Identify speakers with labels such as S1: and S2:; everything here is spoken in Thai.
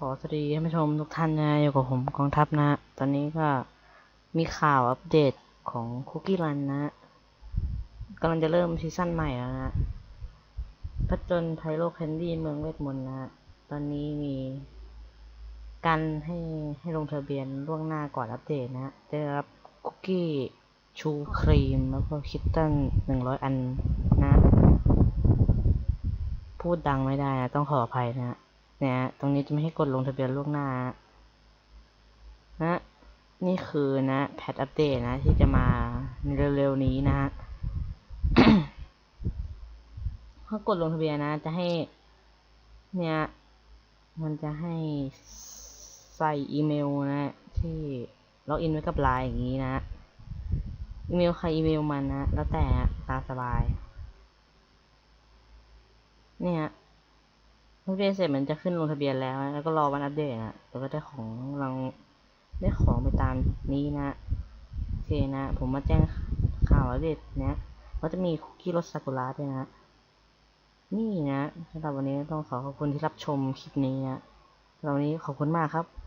S1: ขอสวัสดีท่านผู้ชมทุกท่านนะอยู่กับผมกองทัพนะ ตอนนี้ก็มีข่าวอัปเดตของคุกกี้รันนะกำลังจะเริ่มซีซั่นใหม่แล้วนะผจญภัยโลกแคนดี้เมืองเวทมนต์นะตอนนี้มีการให้ให้ลงทะเบียนล่วงหน้าก่อนอัปเดตนะได้รับคุกกี้ชูครีมแล้วก็คิตตันหนึ่งร้อยอันนะ พูดดังไม่ได้นะต้องขออภัยนะ เนี่ย ตรงนี้จะไม่ให้กดลงทะเบียนล่วงหน้า นะ นี่คือนะแพทอัปเดตนะ ที่จะมาเร็วๆนี้นะพอกดลงทะเบียนนะ จะให้ เนี่ย มันจะให้ใส่อีเมลนะ ที่ล็อกอินไว้กับไลน์อย่างนี้นะอีเมลใครอีเมลมันนะ แล้วแต่ตามสบาย เนี่ย ลงทะเบียนเสร็จมันจะขึ้นลงทะเบียนแล้วแล้วก็รอวันอัปเดตนะแล้วก็ได้ของรางได้ของไปตามนี้นะโอเคนะ ผมมาแจ้งข่าวอัปเดตเนี้ยว่าจะมีคุกกี้รสซากุระด้วยนะนี่นะสำหรับวันนี้ต้องขอขอบคุณที่รับชมคลิปนี้นะสำหรับวันนี้ขอบคุณมากครับ